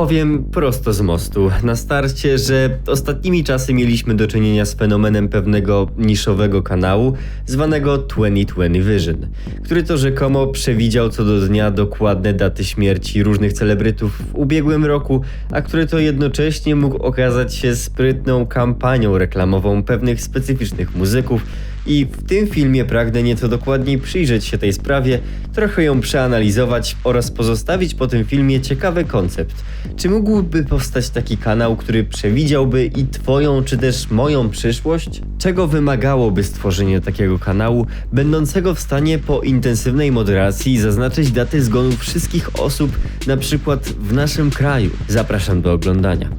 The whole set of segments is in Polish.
Powiem prosto z mostu, na starcie, że ostatnimi czasy mieliśmy do czynienia z fenomenem pewnego niszowego kanału zwanego 2020 Vision, który to rzekomo przewidział co do dnia dokładne daty śmierci różnych celebrytów w ubiegłym roku, a który to jednocześnie mógł okazać się sprytną kampanią reklamową pewnych specyficznych muzyków, i w tym filmie pragnę nieco dokładniej przyjrzeć się tej sprawie, trochę ją przeanalizować oraz pozostawić po tym filmie ciekawy koncept. Czy mógłby powstać taki kanał, który przewidziałby i Twoją czy też moją przyszłość? Czego wymagałoby stworzenie takiego kanału, będącego w stanie po intensywnej moderacji zaznaczyć daty zgonu wszystkich osób, na przykład w naszym kraju? Zapraszam do oglądania.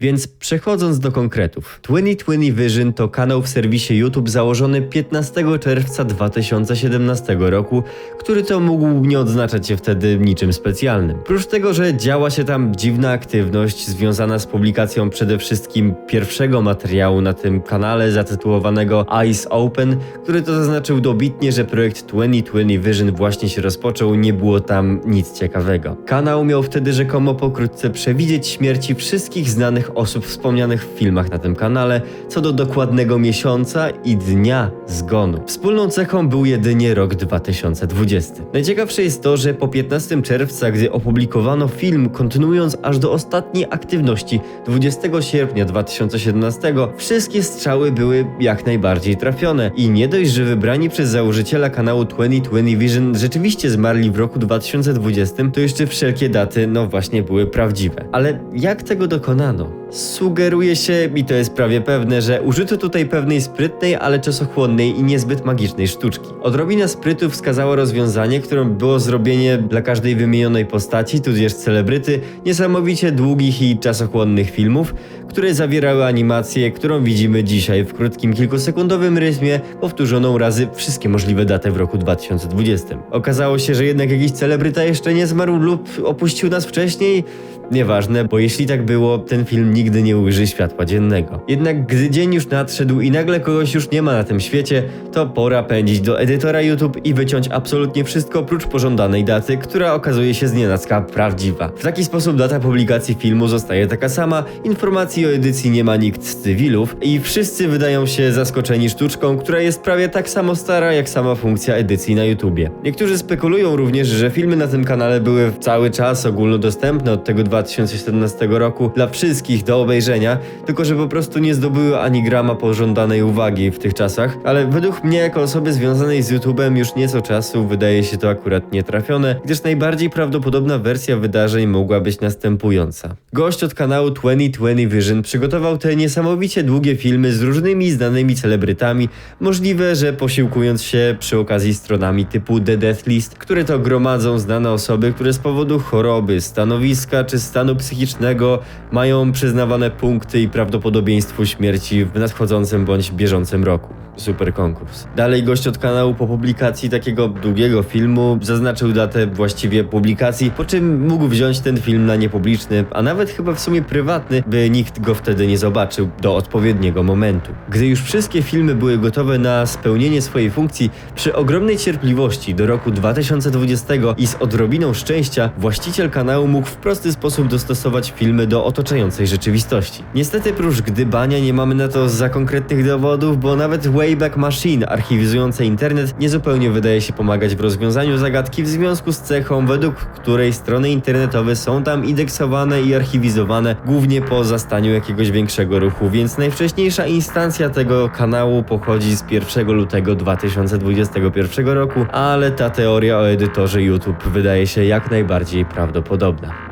Więc przechodząc do konkretów. 2020 Vision to kanał w serwisie YouTube założony 15 czerwca 2017 roku, który to mógł nie odznaczać się wtedy niczym specjalnym. Prócz tego, że działa się tam dziwna aktywność związana z publikacją przede wszystkim pierwszego materiału na tym kanale zatytułowanego Eyes Open, który to zaznaczył dobitnie, że projekt 2020 Vision właśnie się rozpoczął, nie było tam nic ciekawego. Kanał miał wtedy rzekomo pokrótce przewidzieć śmierci wszystkich znanych osób wspomnianych w filmach na tym kanale co do dokładnego miesiąca i dnia zgonu. Wspólną cechą był jedynie rok 2020. Najciekawsze jest to, że po 15 czerwca, gdy opublikowano film, kontynuując aż do ostatniej aktywności 20 sierpnia 2017, wszystkie strzały były jak najbardziej trafione i nie dość, że wybrani przez założyciela kanału 2020 Vision rzeczywiście zmarli w roku 2020, to jeszcze wszelkie daty, no właśnie, były prawdziwe. Ale jak tego dokonano? Sugeruje się, i to jest prawie pewne, że użyto tutaj pewnej sprytnej, ale czasochłonnej i niezbyt magicznej sztuczki. Odrobina sprytu wskazało rozwiązanie, którym było zrobienie dla każdej wymienionej postaci, tudzież celebryty, niesamowicie długich i czasochłonnych filmów, które zawierały animację, którą widzimy dzisiaj w krótkim kilkusekundowym rytmie, powtórzoną razy wszystkie możliwe daty w roku 2020. Okazało się, że jednak jakiś celebryta jeszcze nie zmarł lub opuścił nas wcześniej, Nieważne, bo jeśli tak było, ten film nigdy nie ujrzy światła dziennego. Jednak gdy dzień już nadszedł i nagle kogoś już nie ma na tym świecie, to pora pędzić do edytora YouTube i wyciąć absolutnie wszystko oprócz pożądanej daty, która okazuje się znienacka prawdziwa. W taki sposób data publikacji filmu zostaje taka sama, informacji o edycji nie ma nikt z cywilów i wszyscy wydają się zaskoczeni sztuczką, która jest prawie tak samo stara jak sama funkcja edycji na YouTubie. Niektórzy spekulują również, że filmy na tym kanale były cały czas ogólnodostępne od tego 2 2017 roku dla wszystkich do obejrzenia, tylko że po prostu nie zdobyły ani grama pożądanej uwagi w tych czasach, ale według mnie jako osoby związanej z YouTube'em już nieco czasu wydaje się to akurat nietrafione, gdyż najbardziej prawdopodobna wersja wydarzeń mogła być następująca. Gość od kanału 2020 Vision przygotował te niesamowicie długie filmy z różnymi znanymi celebrytami, możliwe, że posiłkując się przy okazji stronami typu The Death List, które to gromadzą znane osoby, które z powodu choroby, stanowiska czy stanu psychicznego mają przyznawane punkty i prawdopodobieństwo śmierci w nadchodzącym bądź bieżącym roku. Super konkurs. Dalej gość od kanału po publikacji takiego długiego filmu zaznaczył datę właściwie publikacji, po czym mógł wziąć ten film na niepubliczny, a nawet chyba w sumie prywatny, by nikt go wtedy nie zobaczył do odpowiedniego momentu. Gdy już wszystkie filmy były gotowe na spełnienie swojej funkcji, przy ogromnej cierpliwości do roku 2020 i z odrobiną szczęścia, właściciel kanału mógł w prosty sposób dostosować filmy do otaczającej rzeczywistości. Niestety prócz gdybania nie mamy na to za konkretnych dowodów, bo nawet Wayback Machine archiwizujące internet niezupełnie wydaje się pomagać w rozwiązaniu zagadki w związku z cechą, według której strony internetowe są tam indeksowane i archiwizowane głównie po zastaniu jakiegoś większego ruchu, więc najwcześniejsza instancja tego kanału pochodzi z 1 lutego 2021 roku, ale ta teoria o edytorze YouTube wydaje się jak najbardziej prawdopodobna.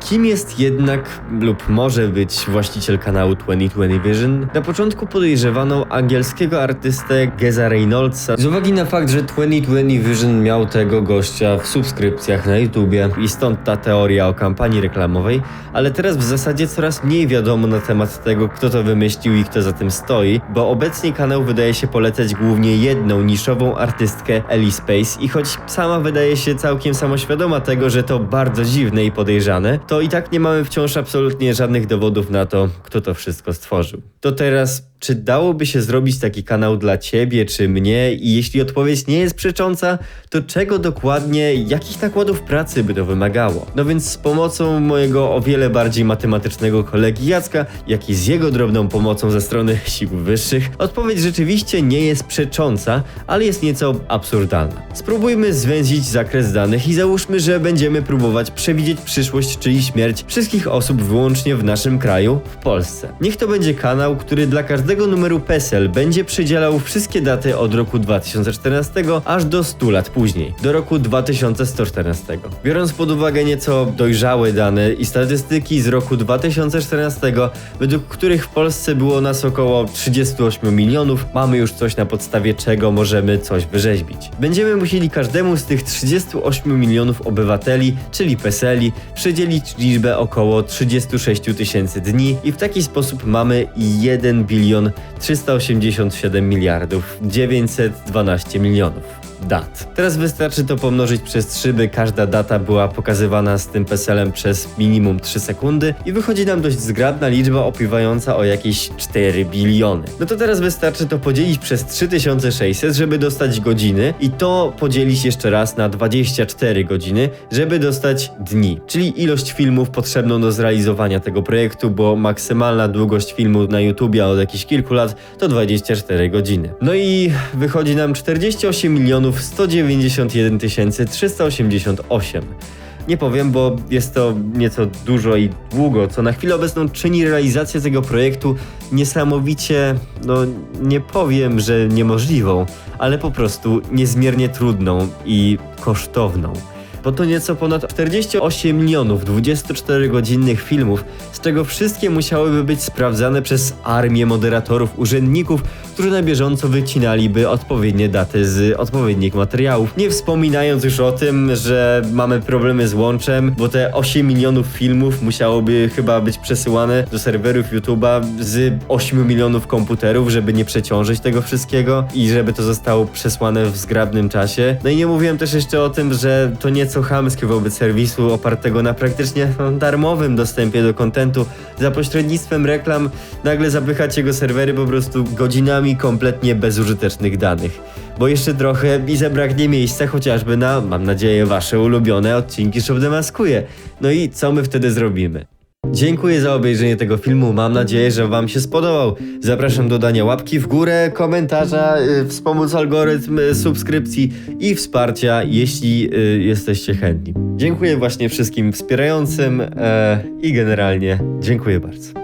Kim jest jednak lub może być właściciel kanału 2020 Vision? Na początku podejrzewano angielskiego artystę Geza Reynoldsa z uwagi na fakt, że 2020 Vision miał tego gościa w subskrypcjach na YouTubie i stąd ta teoria o kampanii reklamowej, ale teraz w zasadzie coraz mniej wiadomo na temat tego, kto to wymyślił i kto za tym stoi, bo obecnie kanał wydaje się polecać głównie jedną niszową artystkę Ellie Space i choć sama wydaje się całkiem samoświadoma tego, że to bardzo dziwne i podejrzane, to i tak nie mamy wciąż absolutnie żadnych dowodów na to, kto to wszystko stworzył. To teraz czy dałoby się zrobić taki kanał dla ciebie czy mnie? I jeśli odpowiedź nie jest przecząca, to czego dokładnie, jakich nakładów pracy by to wymagało? No więc z pomocą mojego o wiele bardziej matematycznego kolegi Jacka, jak i z jego drobną pomocą ze strony sił wyższych, odpowiedź rzeczywiście nie jest przecząca, ale jest nieco absurdalna. Spróbujmy zwęzić zakres danych i załóżmy, że będziemy próbować przewidzieć przyszłość, czyli śmierć wszystkich osób wyłącznie w naszym kraju, w Polsce. Niech to będzie kanał, który dla każdego numeru PESEL będzie przydzielał wszystkie daty od roku 2014 aż do 100 lat później, do roku 2114. Biorąc pod uwagę nieco dojrzałe dane i statystyki z roku 2014, według których w Polsce było nas około 38 milionów, mamy już coś na podstawie czego możemy coś wyrzeźbić. Będziemy musieli każdemu z tych 38 milionów obywateli, czyli PESELi, przydzielić liczbę około 36 tysięcy dni i w taki sposób mamy 1 bilion 387 miliardów 912 milionów dat. Teraz wystarczy to pomnożyć przez 3, by każda data była pokazywana z tym PESEL-em przez minimum 3 sekundy i wychodzi nam dość zgrabna liczba opiewająca o jakieś 4 biliony. No to teraz wystarczy to podzielić przez 3600, żeby dostać godziny i to podzielić jeszcze raz na 24 godziny, żeby dostać dni, czyli ilość filmów potrzebną do zrealizowania tego projektu, bo maksymalna długość filmu na YouTubie od jakichś kilku lat to 24 godziny. No i wychodzi nam 48 milionów 191 388. Nie powiem, bo jest to nieco dużo i długo, co na chwilę obecną czyni realizację tego projektu niesamowicie, no nie powiem, że niemożliwą, ale po prostu niezmiernie trudną i kosztowną. Bo to nieco ponad 48 milionów 24-godzinnych filmów, z czego wszystkie musiałyby być sprawdzane przez armię moderatorów, urzędników, którzy na bieżąco wycinaliby odpowiednie daty z odpowiednich materiałów. Nie wspominając już o tym, że mamy problemy z łączem, bo te 8 milionów filmów musiałoby chyba być przesyłane do serwerów YouTube'a z 8 milionów komputerów, żeby nie przeciążyć tego wszystkiego i żeby to zostało przesłane w zgrabnym czasie. No i nie mówiłem też jeszcze o tym, że to nieco chamskie wobec serwisu opartego na praktycznie darmowym dostępie do kontentu za pośrednictwem reklam nagle zapychać jego serwery po prostu godzinami kompletnie bezużytecznych danych. Bo jeszcze trochę i zabraknie miejsca chociażby na, mam nadzieję, wasze ulubione odcinki Shop Demaskuje. No i co my wtedy zrobimy? Dziękuję za obejrzenie tego filmu. Mam nadzieję, że Wam się spodobał. Zapraszam do dania łapki w górę, komentarza, y, wspomóc algorytm y, subskrypcji i wsparcia, jeśli y, jesteście chętni. Dziękuję właśnie wszystkim wspierającym e, i generalnie dziękuję bardzo.